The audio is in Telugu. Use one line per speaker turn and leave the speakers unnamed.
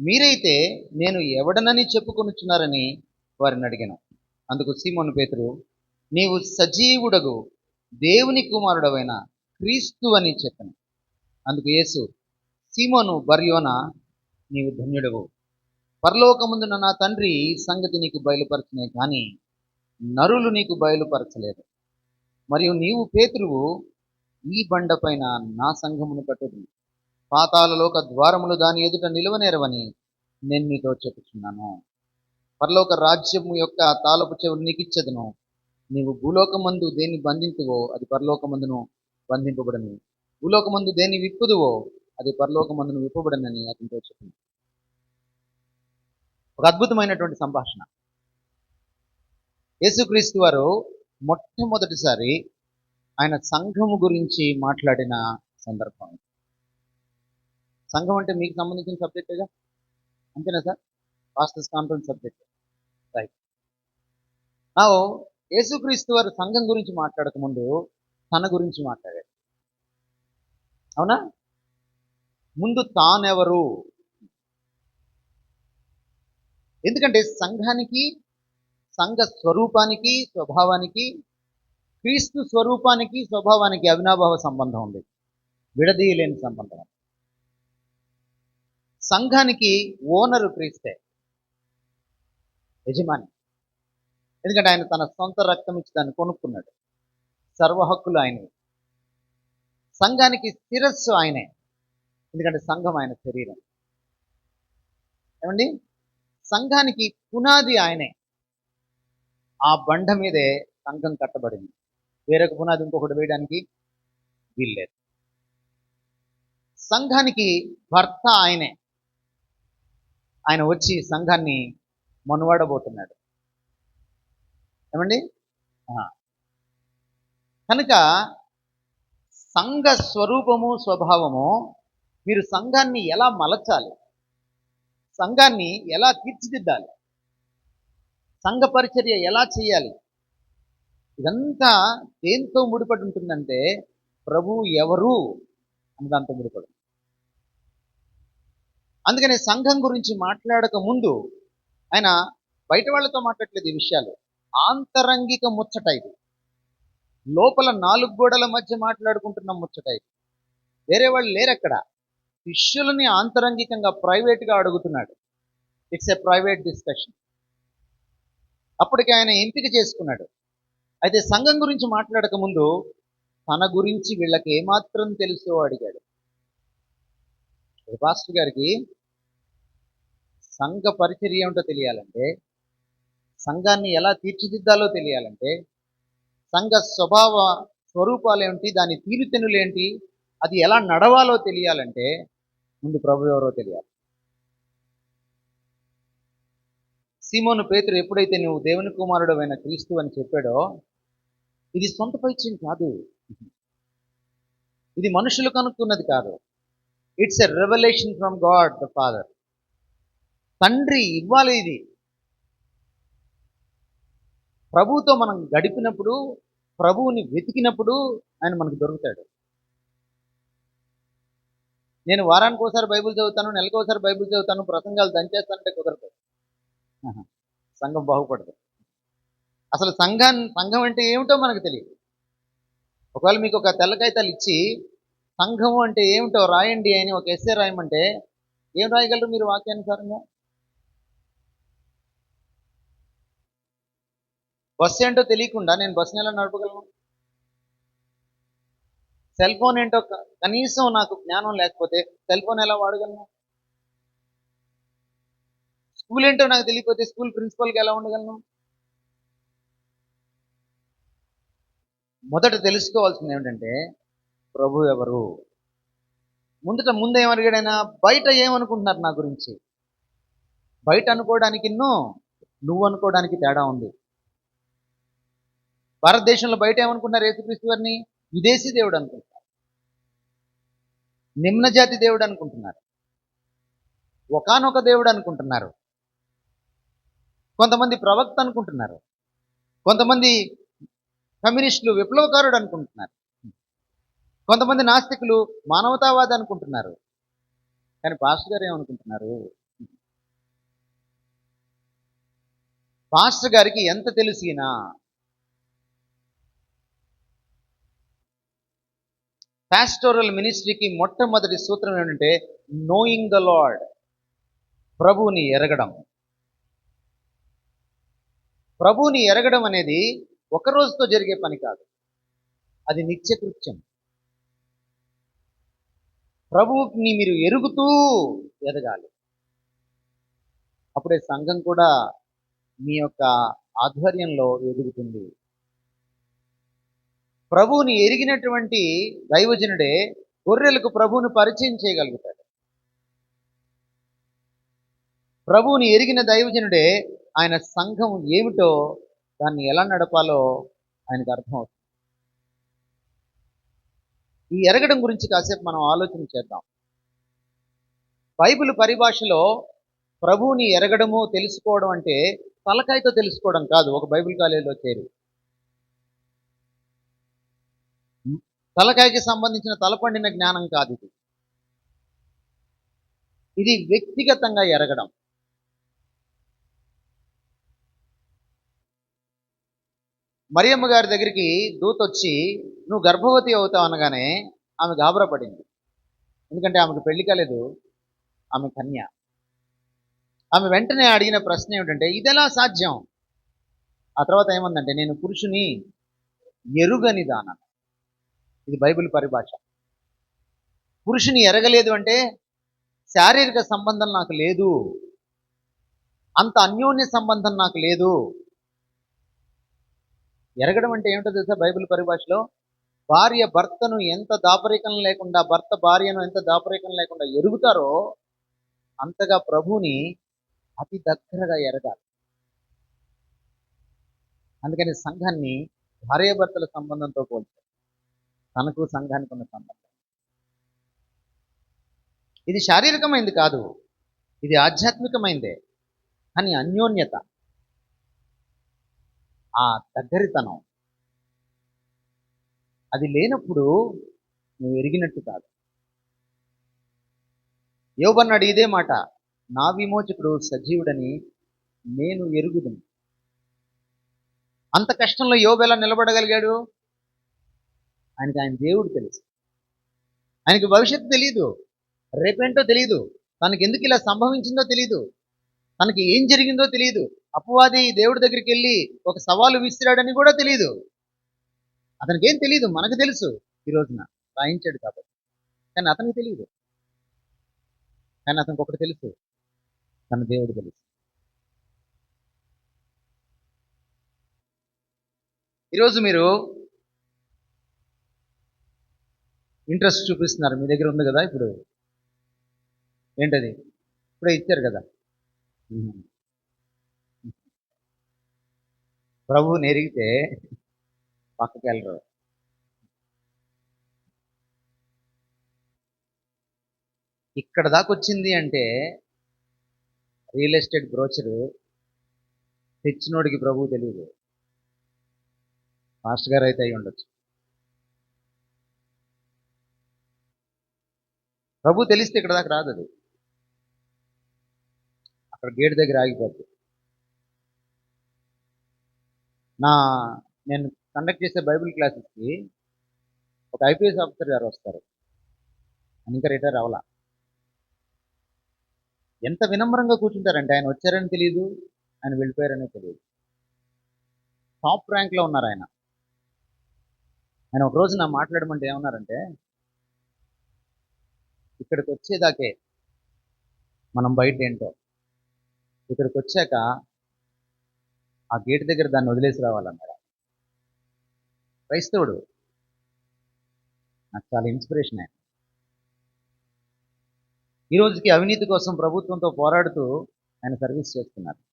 మీరైతే నేను ఎవడనని చెప్పుకొనుచున్నారని వారిని అడిగాను. అందుకు సీమోను పేతురు నీవు సజీవుడగు దేవుని కుమారుడవైన క్రీస్తు అని చెప్పాను. అందుకు యేసు సీమోను బర్యోన నీవు ధన్యుడవు. పరలోకముందున నా తండ్రి ఈ సంగతి నీకు బయలుపరచనే కానీ నరులు నీకు బయలుపరచలేదు. మరియు నీవు పేతురువు ఈ బండపైన నా సంఘమును కట్టుదు పాతాలలోక ద్వారములు దాని ఎదుట నిలువనేరవని నేను మీతో చెప్పుచున్నాను. పరలోక రాజ్యము యొక్క తాలపు చెవులు నీకిచ్చదును. నీవు భూలోకమందు దేన్ని బంధింతువో అది పరలోకమందును బంధింపబడను. భూలోకమందు దేన్ని విప్పుదువో అది పరలోకమందును విప్పబడనని అతనితో చెప్పింది ఒక అద్భుతమైనటువంటి సంభాషణ. యేసుక్రీస్తు వారు మొట్టమొదటిసారి ఆయన సంఘము గురించి మాట్లాడిన సందర్భం. సంఘం అంటే మీకు సంబంధించిన సబ్జెక్టేగా అంతేనా sir? Pastors conference subject right నా యేసుక్రీస్తు వారు సంఘం గురించి మాట్లాడకముందు తన గురించి మాట్లాడాడు అవునా? ముందు తానెవరు? ఎందుకంటే సంఘానికి సంఘ స్వరూపానికి స్వభావానికి క్రీస్తు స్వరూపానికి స్వభావానికి అవినాభావ సంబంధం ఉంది. విడదీయలేని సంబంధం సంఘానికి ఓనరు క్రీస్తే. యజమాని. ఎందుకంటే ఆయన తన సొంత రక్తం ఇచ్చి దాన్ని కొనుక్కున్నాడు. సర్వ హక్కులు ఆయనవి. సంఘానికి శిరస్సు ఆయనే. ఎందుకంటే సంఘం ఆయన శరీరం. ఏమండి? సంఘానికి పునాది ఆయనే. ఆ బండ మీదే సంఘం కట్టబడింది. వేరొక పునాది ఇంకొకటి వేయడానికి వీల్లేదు. సంఘానికి భర్త ఆయనే. ఆయన వచ్చి సంఘాన్ని మనువాడబోతున్నాడు. ఏమండి? కనుక సంఘ స్వరూపము స్వభావము మీరు సంఘాన్ని ఎలా మలచాలి? సంఘాన్ని ఎలా తీర్చిదిద్దాలి? సంఘ పరిచర్య ఎలా చేయాలి? ఇదంతా దేంతో ముడిపడి ఉంటుందంటే ప్రభు ఎవరు అని దాంతో ముడిపడి అందుకని సంఘం గురించి మాట్లాడక ముందు ఆయన బయట వాళ్ళతో మాట్లాడలేదు ఈ విషయాలు. ఆంతరంగిక ముచ్చట ఇది. లోపల నాలుగు గోడల మధ్య మాట్లాడుకుంటున్న ముచ్చట ఇది. వేరే వాళ్ళు లేరు అక్కడ శిష్యులని ఆంతరంగికంగా ప్రైవేట్గా అడుగుతున్నాడు. ఇట్స్ ఎ ప్రైవేట్ డిస్కషన్ అప్పటికి ఆయన ఎంపిక చేసుకున్నాడు. అయితే సంఘం గురించి మాట్లాడక ముందు తన గురించి వీళ్ళకి ఏమాత్రం తెలుసో అడిగాడు. పాస్టర్ గారికి సంఘ పరిచర్య ఏమిటో తెలియాలంటే సంఘాన్ని ఎలా తీర్చిదిద్దాలో తెలియాలంటే సంఘ స్వభావ స్వరూపాలు ఏమిటి దాని తీరుతెనులేంటి అది ఎలా నడవాలో తెలియాలంటే ముందు ప్రభు ఎవరో తెలియాలి. సీమోను పేతురు ఎప్పుడైతే నువ్వు దేవుని కుమారుడమైన క్రీస్తు అని చెప్పాడో ఇది సొంత పరిచయం కాదు. ఇది మనుషులు కనుక్కున్నది కాదు. It's a revolution from God the father తండ్రి ఇవ్వాలి ఇది. ప్రభువుతో మనం గడిపినప్పుడు ప్రభువుని వెతికినప్పుడు ఆయన మనకు దొరుకుతాడు. నేను వారానికి ఒకసారి బైబిల్ చదువుతాను నెలకు ఒకసారి బైబిల్ చదువుతాను ప్రసంగాలు దంచేస్తానంటే కుదరదు. సంఘం బాగుపడదు. అసలు సంఘాన్ని సంఘం అంటే ఏమిటో మనకు తెలియదు. ఒకవేళ మీకు ఒక తెల్ల కాగితాలు ఇచ్చి సంఘం అంటే ఏమిటో రాయండి అని ఒక ఎస్ఏ రాయమంటే ఏం రాయగలరు మీరు వాక్యానుసారంగా? బస్సు ఏంటో తెలియకుండా నేను బస్సుని ఎలా నడపగలను? సెల్ ఫోన్ ఏంటో కనీసం నాకు జ్ఞానం లేకపోతే సెల్ ఫోన్ ఎలా వాడగలను? స్కూల్ ఏంటో నాకు తెలియకపోతే స్కూల్ ప్రిన్సిపల్కి ఎలా ఉండగలను? మొదట తెలుసుకోవాల్సింది ఏమిటంటే ప్రభు ఎవరు? ముందుట ముందేమడిగాడైనా బయట ఏమనుకుంటున్నారు నా గురించి? బయట అనుకోవడానికి నువ్వు అనుకోవడానికి తేడా ఉంది. భారతదేశంలో బయట ఏమనుకుంటున్నారు యేసుక్రీస్తు వారిని విదేశీ దేవుడు అనుకుంటున్నారు. నిమ్న జాతి దేవుడు అనుకుంటున్నారు. ఒకానొక దేవుడు అనుకుంటున్నారు. కొంతమంది ప్రవక్త అనుకుంటున్నారు. కొంతమంది కమ్యూనిస్టులు విప్లవకారుడు అనుకుంటున్నారు. కొంతమంది నాస్తికులు మానవతావాది అనుకుంటున్నారు. కానీ పాస్టర్ గారు ఏమనుకుంటున్నారు? పాస్టర్ గారికి ఎంత తెలిసినా పాస్టోరల్ మినిస్ట్రీకి మొట్టమొదటి సూత్రం ఏంటంటే నోయింగ్ ద లాడ్ ప్రభువుని ఎరగడం. ప్రభువుని ఎరగడం అనేది ఒక రోజుతో జరిగే పని కాదు. అది నిత్యకృత్యం ప్రభువుని మీరు ఎరుగుతూ ఎదగాలి. అప్పుడే సంఘం కూడా మీ యొక్క ఆధ్వర్యంలో ఎదుగుతుంది. ప్రభువుని ఎరిగినటువంటి దైవజనుడే గొర్రెలకు ప్రభువుని పరిచయం చేయగలుగుతాడు. ప్రభువుని ఎరిగిన దైవజనుడే ఆయన సంఘం ఏమిటో దాన్ని ఎలా నడపాలో ఆయనకు అర్థమవుతుంది. ఈ ఎరగడం గురించి కాసేపు మనం ఆలోచన చేద్దాం. బైబిల్ పరిభాషలో ప్రభువుని ఎరగడము తెలుసుకోవడం అంటే తలకాయతో తెలుసుకోవడం కాదు ఒక బైబిల్ కాలేజీలో చేరి. తలకాయకి సంబంధించిన తలపండిన జ్ఞానం కాదు ఇది. ఇది వ్యక్తిగతంగా ఎరగడం. మరియమ్మ గారి దగ్గరికి దూత వచ్చి నువ్వు గర్భవతి అవుతావు అనగానే ఆమె గాబరా పడింది. ఎందుకంటే ఆమెకు పెళ్ళి కాలేదు ఆమె కన్య. ఆమె వెంటనే అడిగిన ప్రశ్న ఏమిటంటే ఇదెలా సాధ్యం? ఆ తర్వాత ఏమందంటే నేను పురుషుని ఎరుగని దాన. ఇది బైబిల్ పరిభాష. పురుషుని ఎరగలేదు అంటే శారీరక సంబంధం నాకు లేదు. అంత అన్యోన్య సంబంధం నాకు లేదు. ఎరగడం అంటే ఏమిటో తెలుసా బైబిల్ పరిభాషలో? భార్య భర్తను ఎంత దాపరికం లేకుండా భర్త భార్యను ఎంత దాపరికం లేకుండా ఎరుగుతారో అంతగా ప్రభుని అతి దగ్గరగా ఎరగాలి. అందుకని సంఘాన్ని భార్యాభర్తల సంబంధంతో పోల్చారు తనకు సంఘానికి ఉన్న సంబంధం. ఇది శారీరకమైంది కాదు ఇది ఆధ్యాత్మికమైందే. కానీ అన్యోన్యత. ఆ దగ్గరితనం అది లేనప్పుడు నువ్వు ఎరిగినట్టు కాదు. యోబన్నాడు ఇదే మాట నా విమోచకుడు సజీవుడని నేను ఎరుగుదును. అంత కష్టంలో యోబు ఎలా నిలబడగలిగాడు? ఆయనకి ఆయన దేవుడు తెలుసు. ఆయనకి భవిష్యత్తు తెలియదు రేపేంటో తెలియదు తనకి ఎందుకు ఇలా సంభవించిందో తెలియదు తనకి ఏం జరిగిందో తెలియదు అపవాది దేవుడి దగ్గరికి వెళ్ళి ఒక సవాలు విసిరాడని కూడా తెలియదు అతనికి ఏం తెలియదు మనకు తెలుసు ఈ రోజున. రాయించాడు కాబట్టి. కానీ అతనికి తెలియదు కానీ అతనికి ఒకటి తెలుసు. తన దేవుడు తెలుసు. ఈరోజు మీరు ఇంట్రెస్ట్ చూపిస్తున్నారు. మీ దగ్గర ఉంది కదా ఇప్పుడు. ఏంటది? ఇప్పుడే ఇచ్చారు కదా. ప్రభు నెరిగితే పక్కకి వెళ్ళరు ఇక్కడ దాకా వచ్చింది అంటే రియల్ ఎస్టేట్ బ్రోచరు తెచ్చినోడికి ప్రభు తెలియదు. మాస్టర్ గారు అయితే అయి ఉండొచ్చు. ప్రభు తెలిస్తే ఇక్కడ దాకా రాదు అది. అక్కడ గేట్ దగ్గర ఆగిపోద్ది. నా నేను కండక్ట్ చేసే బైబిల్ క్లాసెస్కి ఒక ఐపీఎస్ ఆఫీసర్ గారు వస్తారు. ఇంకా రిటైర్ అవ్వాల. ఎంత వినమ్రంగా కూర్చుంటారంటే ఆయన వచ్చారని తెలియదు ఆయన వెళ్ళిపోయారని తెలియదు టాప్ ర్యాంక్లో ఉన్నారు ఆయన. ఆయన ఒకరోజు నా మాట్లాడమంటే ఏమన్నారంటే ఇక్కడికి వచ్చేదాకే మనం బయట ఏంటో ఇక్కడికి వచ్చాక ఆ గేట్ దగ్గర దాన్ని వదిలేసి రావాలన్నాడు క్రైస్తవుడు. నాకు చాలా ఇన్స్పిరేషన్ ఆయన. ఈ రోజుకి అవినీతి కోసం ప్రభుత్వంతో పోరాడుతూ ఆయన సర్వీస్ చేస్తున్నారు.